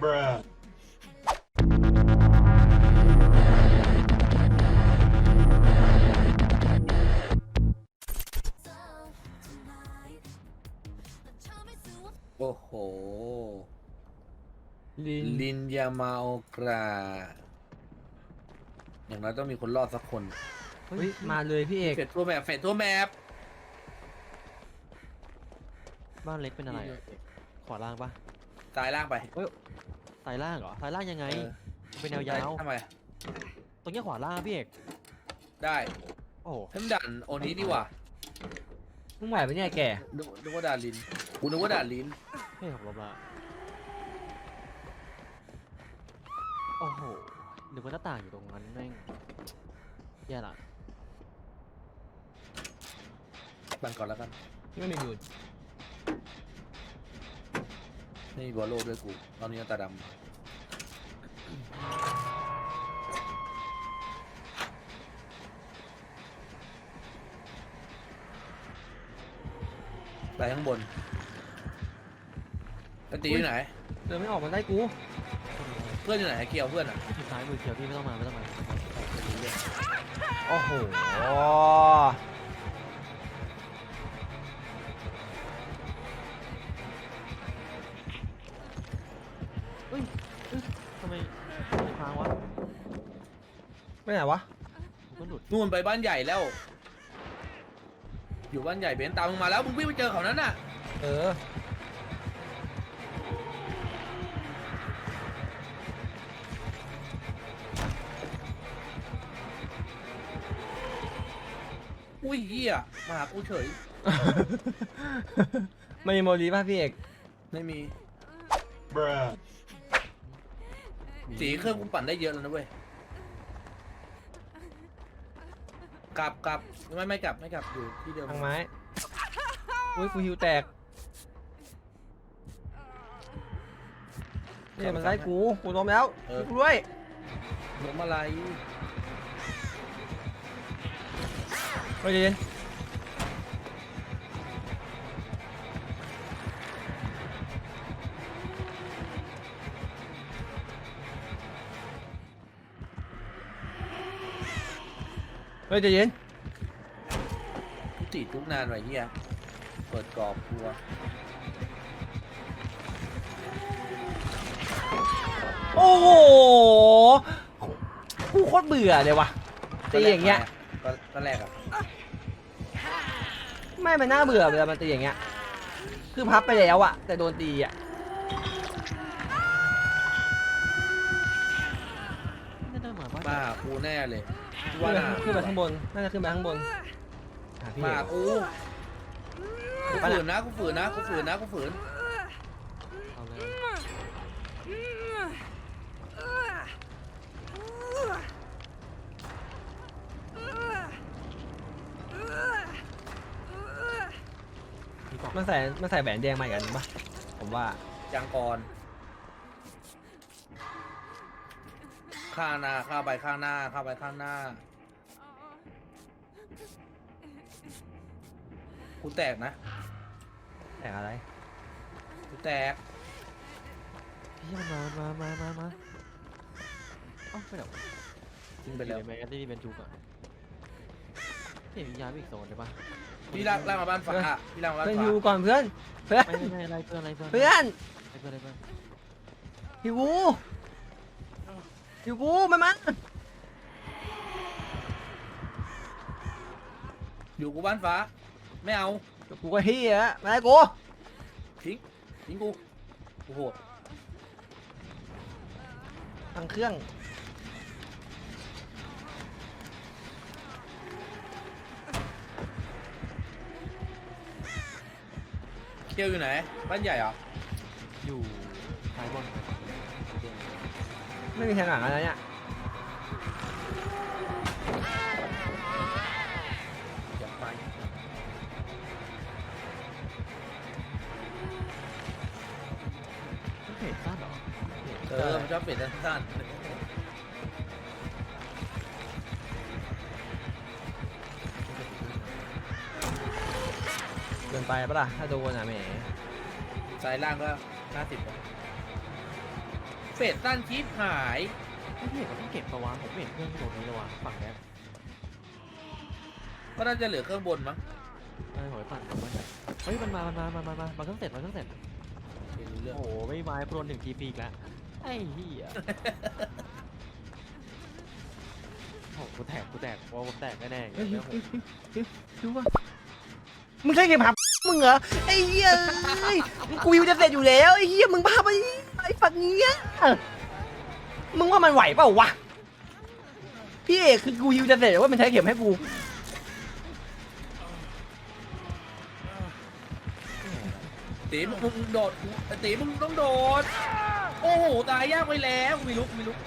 Bruh. โอ้โห ลินลินยามาโอกรา อย่างน้อยต้องมีคนรอดสักคน เฮ้ยมาเลยพี่เอกเฟดตัวแมปเฟดตัวแมปบ้านเล็กเป็นอะไรอะขวาล่างปะ ตายล่างไปสายล่างเหรอสายล่างยังไงเออมันเป็นแนวยาวทำไมตรงเนี้ยขวาล่างพี่เอกได้โอ้โหให้มันด่านโอนี้ดีกว่ามึงไหวปะเนี่ยแกนึกนึกว่าด่านลินกูนึกว่าด่านลินเฮ้ยขับรถมาโอ้โหหรือว่าหน้าต่างอยู่ตรงนั้นแม่งแย่ละบังก่อนแล้วกันที่ไม่มียูน ไม่มีบอลโลกด้วยกูตอนนี้ตาดำไปข้างบนไปตีอยู่ไหน เดินไม่ออกมันได้กูเพื่อนอยู่ไหนเกียวเพื่อนอะที่ซ้ายมือเขียวพี่ไม่ต้องมาไม่ต้องมาโอ้โห ไปไหนวะมันหลุดนู่นไปบ้านใหญ่แล้ว อยู่บ้านใหญ่เบนซ์ตามมึงมาแล้วมึงวิ่งไปเจอเขานั้นน่ะเออ อุ้ยเหี้ยมาหากูเฉยไม่มีโมลีป่ะพี่เอก ไม่มี Bruh. สีเครื่องกูปั่นได้เยอะแล้วนะเว้ย กลับกลับไม่ไม่กลับไม่กลับอยู่ที่เดิมทางไม้ อุ้ยกูฮิวแตกเนี่ยมันไล่กู กูล้มแล้วช่วยกูด้วยล้มอะไร เฮ้ยใจเย็น เฮ้ยใจเย็นกูตีทุกนานไว้เหี้ยเปิดกรอบกลัวโอ้โหกูโคตรเบื่อเลยว่ะตีอย่างเงี้ยก็ก็แรกอะไม่มันน่าเบื่อเวลามันตีอย่างเงี้ย คือพับไปแล้วอะแต่โดนตีอะ กูแน่เลยขึ้นว่าไปหาขึ้นไปข้างบน น่าจะขึ้นไปข้างบนหาพี่มาเอหากกูกูฝืนนะกูฝืนนะกูฝืนนะกูฝืนเอาเลยมันใส่มันใส่แหวนแดงมาอีกอันนึงปะผมว่ายังกร ข้างหน้าข้าไปข้างหน้าข้าไปข้างหน้ากูแตกนะแต่อะไรกูแตกพี่มันมามามามามาเอ้าไปไหนวะทิ้งไปแล้วแมงที่เป็นจุกอะพี่มียาอีกโซนได้ปะพี่ลากลากมาบ้านฟ้าพี่ลากมาบ้านเพื่อนฟ้าฮิวก่อนเพื่อนเพื่อนไม่ไม่ไม่อะไรเพื่อนอะไรเพื่อนเพื่อนอะไรเพื่อนอะไรเพื่อนฮิว กูฮิวกูมันมันอยู่กูบ้านฟ้า ไม่เอากูก็เฮียมาให้กูทิ้งทิ้งกูกูโหดทางเครื่องเคียวอยู่ไหนบ้านใหญ่เหรออยู่ซ้ายบน ไม่มีทางหลังอะไรเนี่ยอยากไปมันเพจสั้นเหรอเออมันชอบเปลี่ยนสั้นเกินไปปะล่ะถ้าโดนอะแหมๆสายล่างก็ห้าสิบ เป็ดสั้นชีพหายไม่เห็นว่าต้องเก็บปะวะผมไม่เห็นเครื่องโดนนี้เลยวะฝั่งเนี้ยก็น่าจะเหลือเครื่องบนมั้งเออหอยฝั่งผมว่าจะเฮ้ยมันมามันมามันมามามาเครื่องเสร็จมาเครื่องเสร็จไม่รู้เรื่องโอ้โหไม่ไม้โปรนหนึ่งทีปีอีกแล้วไอ้เหี้ยโอ้โหกูแตกกูแตกว่าผมแตกแน่ๆอย่างเฮ้ยเงี้ยเฮ้ยเฮ้ยเฮ้ยดูว่ามึงใช่เข็มขัดมึงเหรอไอ้เหี้ยเอ้ยกูวิวจะเสร็จอยู่แล้วไอ้เหี้ยมึงบ้าไปไอ้ฝักเนี้ยมึงว่ามันไหวเปล่าวะ พี่เอกคือกูวิวจะเสร็จว่ามันใช้เข็มให้กูตีมึงมึงโดดตีมึงต้องโดด โอ้โหตายยากไปแล้วมีลุกมีลุก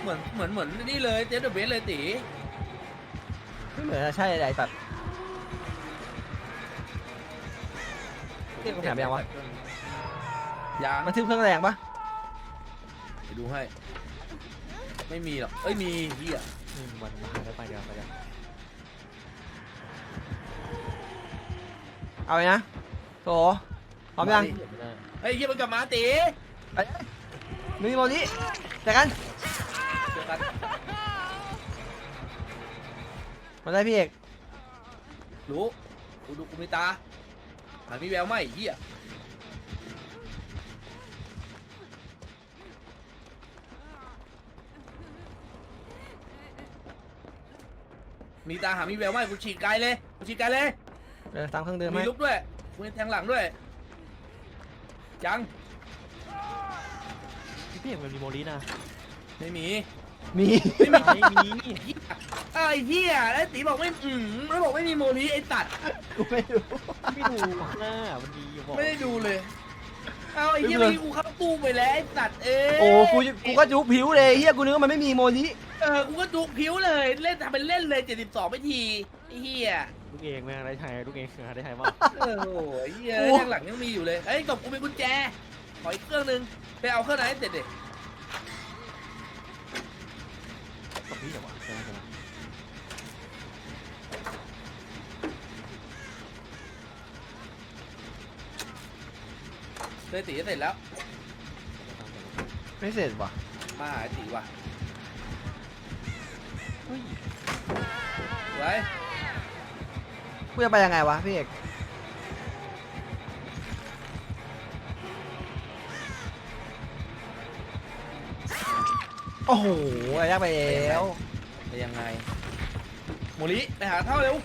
เหมือนเหมือนเหมือนนี่เลยเจสเดอะเบสเลยตีไม่เหมือนจะใช่อะไรแบบเรียกแถมยังวะ ยังมันทึบเครื่องแรงปะไปดูให้ ไม่มีหรอก เอ้ยมีเฮียอืมมันมาแล้วไปเดี๋ยวไปเดี๋ยวเอาเลยนะโถพร้อมยังเดี๋ยวไม่ได้เฮ้ยเฮียมันกลับมาตีมีโมลิแต่กันเจอกันมาได้พี่เอกรู้กูดูกูมีตาหามีแววไหมเฮีย มีตาหามีแววไหมกูฉีกไกลเลยกูฉีกไกลเลย เออตามเครื่องเดิมไหมมีลุกด้วยกูมีแทงหลังด้วยจัง พี่เอกมันมีโมลีนะไม่มี มี ไม่มีเหี้ยไอ้เหี้ยไอ้ตีบอกไม่ อืมไม่บอกไม่มีโมลีไอ้ตัด กูไม่รู้ไม่ดูหน้ามันมีบอกไม่ได้ดูเลย เอาไอ้เหี้ยไม่เมื่อเป็นไรกี้กูเข้าตู้ไปแล้วไอ้ตัดเอ้ยโอ้กูกูก็จุกผิวเลยเฮียกูนึกว่ามันไม่มีโมลิ เออ กูก็จุกผิวเลย เล่นทำเป็นเล่นเลย 72ไม่ทีไอ้เหี้ยลูกเองแม่งได้ไทยลูกเองได้ไทยมากเออโอ้โหไอ้เหี้ยแทงหลังยังมีอยู่เลยเอ้ยตบกูเป็นกุญแจ ขออีกเครื่องนึง ไปเอาเครื่องไหนให้เสร็จดิกับพี่เดี๋ยววะใช่ไหมใช่ไหมเลยตีจะเสร็จแล้ว ไม่เสร็จว่ะ มาหาไอ้ตีว่ะเฮ้ยไว้กูจะไปยังไงวะพี่เอกโอ้โหระยะไปแล้วจะยังไงโมลีไปหาเท่าเร็ว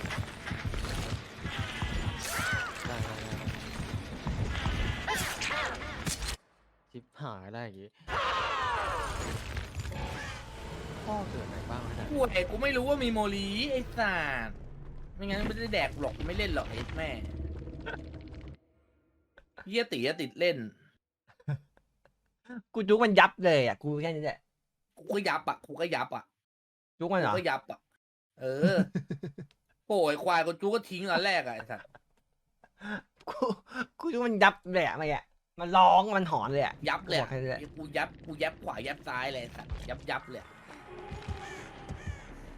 ได้ได้ได้ชิปหายได้อย่างงี้ พ่อเกิดไหนบ้างเนี่ยกูเอกกูไม่รู้ว่ามีโมลีไอ้สัตว์ไม่งั้นไม่ได้แดกหรอกไม่เล่นหรอกไอ้แม่เยี่ยตีอะติดเล่น กูจุกมันยับเลยอะ กูแค่นี้แหละ กูก็ยับอะกูก็ยับอะจุกมันเหรกูอ ก็ยับอะ เออโอ้ยควายกูจูก็ทิ้งอันแรกอะไอ้สัตว์กู กูจุกมันยับเลยอะเมื่อกี้มันร้อง มันหอนเลยอะยับเลยบอกให้เลยกูยับกูยับขวายับซ้ายเลยไอ้สัตว์ยับยับเลย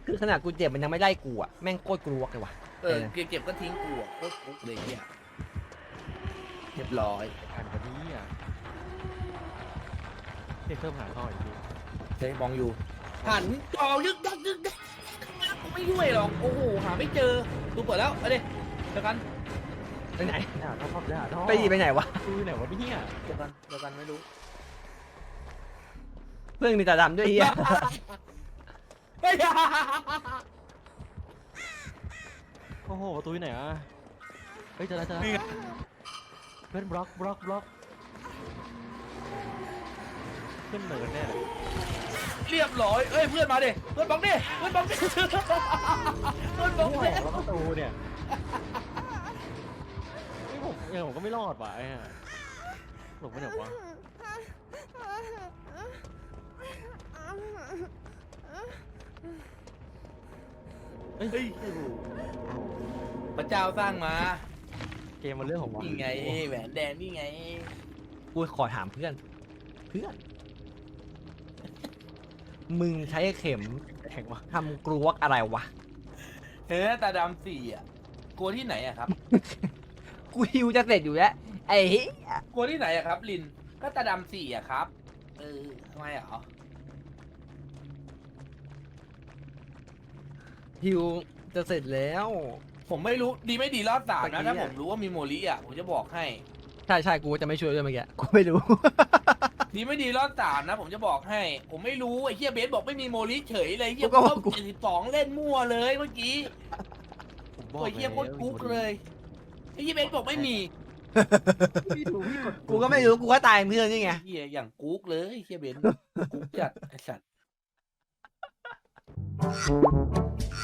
คือขนาดกูเจ็บมันยังไม่ไล่กูอะแม่งโคตรกลัวเลยว่ะเออเก็บเก็บก็ทิ้งกูอะโคตรกุ๊กเลยเนี่ยเรียบร้อยอันวันนี้อะเด็กเพิ่มหาเข้าอีกทีเฮ้ยมองอยู่หันจอยึกยักยึกยักกูไม่ช่วยหรอกโอ้โหหาไม่เจอดูเปิดแล้วไปดิเจอกันไปไหน หาท่อท่อหาท่อไปดีไปไหนวะคือไหนวะเนี่ยเจอกันเจอกันไม่รู้ เพื่อนมีตาดำด้วยเฮีย เฮ้ยโอ้โหประตูอยู่ไหนอะเฮ้ยเจอแล้วเจอแล้วนี่ไงเพื่อนบล็อกบล็อกบล็อกเพื่อนเหนิร์ดแน่เลยเรียบร้อยเอ้ยเพื่อนมาดิเพื่อนบอกดิเพื่อนบอกดิเพื่อนบอกไม่ดิออกแล้วประตูเนี่ยไอ้ยผมเออผมก็ไม่รอดว่ะไอ้ห่าหลบไปไหนวะ เฮ้ยเฮ้ยพระเจ้าสร้างมาเกมมันเรื่องของวะนี่ไงแหวนแดงนี่ไง กูขอถามเพื่อน เพื่อน มึงใช้เข็มแข่งวะทำกรวกอะไรวะ เฮ้ยตาดำสี่อะ กลัวที่ไหนอะครับ กูฮิวจะเสร็จอยู่แล้วไอ้เหี้ยกลัวที่ไหนอะครับ ลิน ก็ตาดำสี่อะครับ เออทำไมอะ ฮิวจะเสร็จแล้ว ผมไม่รู้ดีไม่ดีรอบสามเมื่นะอกี้ถ้าอะผมรู้ว่ามีโมลิอะผมจะบอกให้ ใช่ใช่กูจะไม่ช่วยด้วยเมื่อกี้กูไม่รู้ ดีไม่ดีรอบสามนะ ผมจะบอกให้ ผมไม่รู้ไอ้เฮียเบสบอกไม่มีโมลิเฉยเลยเฮียกูก็ก็บอกกู เจ็ดสิบสองเล่นมั่วเลยเมื่อกี้ผมบอโอ้กยเฮียโคตรแล้วกุ๊กเลยไอ้เฮียเบสบอกไม่มีพี่ดูพี่กดกูก็ไม่รู้กูก็ตายเพื่อนนี่ไง เฮียอย่างกุ๊กเลยเฮียเบนกุ๊กจัดไอ้สัตว์